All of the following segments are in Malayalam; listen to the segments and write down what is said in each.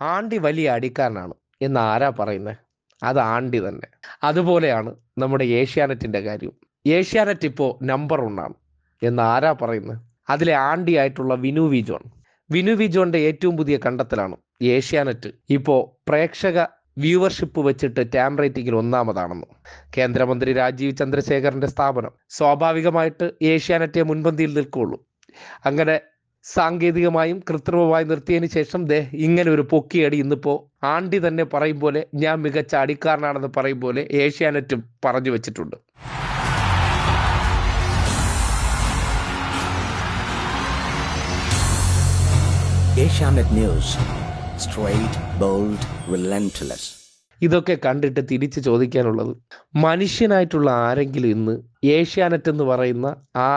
ആണ്ടി വലിയ അടിക്കാരനാണ്. എന്ന് ആരാ പറയുന്നത് അത് ആണ്ടി തന്നെ. അതുപോലെയാണ് നമ്മുടെ ഏഷ്യാനെറ്റിന്റെ കാര്യം ഏഷ്യാനെറ്റ് ഇപ്പോൾ നമ്പർ ഒന്നാണ് എന്ന് ആരാ പറയുന്നത് അതിലെ ആണ്ടി ആയിട്ടുള്ള വിനു വിജോൺ. വിനു വി ജോണിന്റെ ഏറ്റവും പുതിയ കണ്ടെത്തലാണ് ഏഷ്യാനെറ്റ്. ഇപ്പോൾ പ്രേക്ഷക വ്യൂവർഷിപ്പ് വെച്ചിട്ട് ടാം റേറ്റിംഗിൽ ഒന്നാമതാണെന്ന്. കേന്ദ്രമന്ത്രി രാജീവ് ചന്ദ്രശേഖറിന്റെ സ്ഥാപനം സ്വാഭാവികമായിട്ട് ഏഷ്യാനെറ്റെ മുൻപന്തിയിൽ നിൽക്കുകയുള്ളൂ. അങ്ങനെ സാങ്കേതികമായും കൃത്രിമമായും നിർത്തിയതിനു ശേഷം ദേ ഇങ്ങനെ ഒരു പൊക്കിയടി ഇന്നിപ്പോ ആണ്ടി തന്നെ പറയും പോലെ ഞാൻ മികച്ച അടിക്കാരനാണെന്ന് പറയും പോലെ ഏഷ്യാനെറ്റും പറഞ്ഞു വെച്ചിട്ടുണ്ട്. Asianet news. Straight bold relentless. ഇതൊക്കെ കണ്ടിട്ട് തിരിച്ചു ചോദിക്കാനുള്ളത് മനുഷ്യനായിട്ടുള്ള ആരെങ്കിലും ഇന്ന് ഏഷ്യാനെറ്റ് എന്ന് പറയുന്ന ആ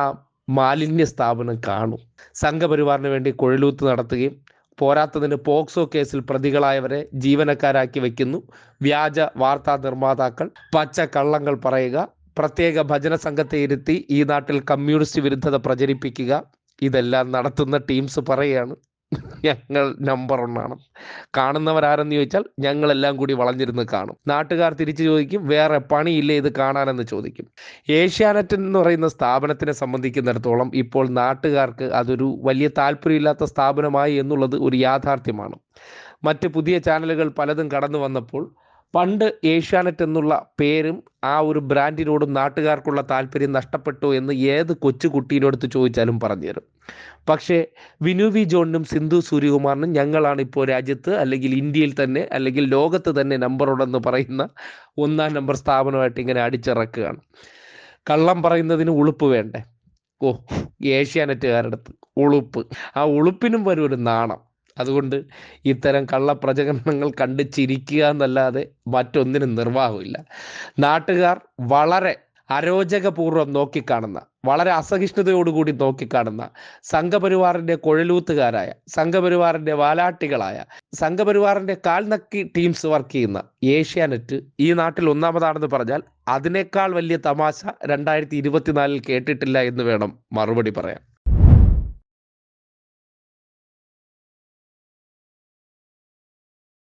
മാലിന്യ സ്ഥാപനം കാണും. സംഘപരിവാറിന് വേണ്ടി കുഴലൂത്ത് നടത്തുകയും പോരാത്തതിന് പോക്സോ കേസിൽ പ്രതികളായവരെ ജീവനക്കാരാക്കി വെക്കുന്നു വ്യാജ വാർത്താ നിർമ്മാതാക്കൾ പച്ച കള്ളങ്ങൾ പറയുക പ്രത്യേക ഭജന സംഘത്തെ ഇരുത്തി ഈ നാട്ടിൽ കമ്മ്യൂണിസ്റ്റ് വിരുദ്ധത പ്രചരിപ്പിക്കുക ഇതെല്ലാം നടത്തുന്ന ടീംസ് പറയുകയാണ്. ഞങ്ങൾ നമ്പർ ഒന്നാണ് കാണുന്നവരാരെന്ന് ചോദിച്ചാൽ ഞങ്ങളെല്ലാം കൂടി വളഞ്ഞിരുന്ന് കാണും. നാട്ടുകാർ തിരിച്ചു ചോദിക്കും വേറെ പണിയില്ലേ ഇത് കാണാനെന്ന് ചോദിക്കും. ഏഷ്യാനെറ്റ് എന്ന് പറയുന്ന സ്ഥാപനത്തിനെ സംബന്ധിക്കുന്നിടത്തോളം ഇപ്പോൾ നാട്ടുകാർക്ക് അതൊരു വലിയ താല്പര്യമില്ലാത്ത സ്ഥാപനമായി എന്നുള്ളത് ഒരു യാഥാർത്ഥ്യമാണ്. മറ്റ് പുതിയ ചാനലുകൾ പലതും കടന്നു വന്നപ്പോൾ പണ്ട് ഏഷ്യാനെറ്റ് എന്നുള്ള പേരും ആ ഒരു ബ്രാൻഡിനോടും നാട്ടുകാർക്കുള്ള താല്പര്യം നഷ്ടപ്പെട്ടു എന്ന് ഏത് കൊച്ചു കുട്ടീനോടുത്ത് ചോദിച്ചാലും പറഞ്ഞുതരും പക്ഷേ വിനു വി ജോണിനും സിന്ധു സൂര്യകുമാറിനും ഞങ്ങളാണ് ഇപ്പോൾ രാജ്യത്ത് അല്ലെങ്കിൽ ഇന്ത്യയിൽ തന്നെ അല്ലെങ്കിൽ ലോകത്ത് തന്നെ നമ്പർ ഉണ്ടെന്ന് പറയുന്ന ഒന്നാം നമ്പർ സ്ഥാപനമായിട്ട് ഇങ്ങനെ അടിച്ചിറക്കുകയാണ്. കള്ളം പറയുന്നതിന് ഉളുപ്പ് വേണ്ടേ? ഓ ഏഷ്യാനെറ്റുകാരടുത്ത് ഉളുപ്പ്. ആ ഉളുപ്പിനും വരും ഒരു നാണം. അതുകൊണ്ട് ഇത്തരം കള്ളപ്രചരണങ്ങൾ കണ്ട് ചിരിക്കുക എന്നല്ലാതെ മറ്റൊന്നിനും നിർവാഹമില്ല നാട്ടുകാർ വളരെ അരോചകപൂർവം നോക്കിക്കാണുന്ന വളരെ അസഹിഷ്ണുതയോടുകൂടി നോക്കിക്കാണുന്ന സംഘപരിവാറിന്റെ കുഴലൂത്തുകാരായ സംഘപരിവാറിന്റെ വാലാട്ടികളായ സംഘപരിവാറിന്റെ കാൽനക്കി ടീംസ് വർക്ക് ചെയ്യുന്ന ഏഷ്യാനെറ്റ് ഈ നാട്ടിൽ ഒന്നാമതാണെന്ന് പറഞ്ഞാൽ അതിനേക്കാൾ വലിയ തമാശ രണ്ടായിരത്തി ഇരുപത്തിനാലിൽ കേട്ടിട്ടില്ല എന്ന് വേണം മറുപടി പറയാൻ.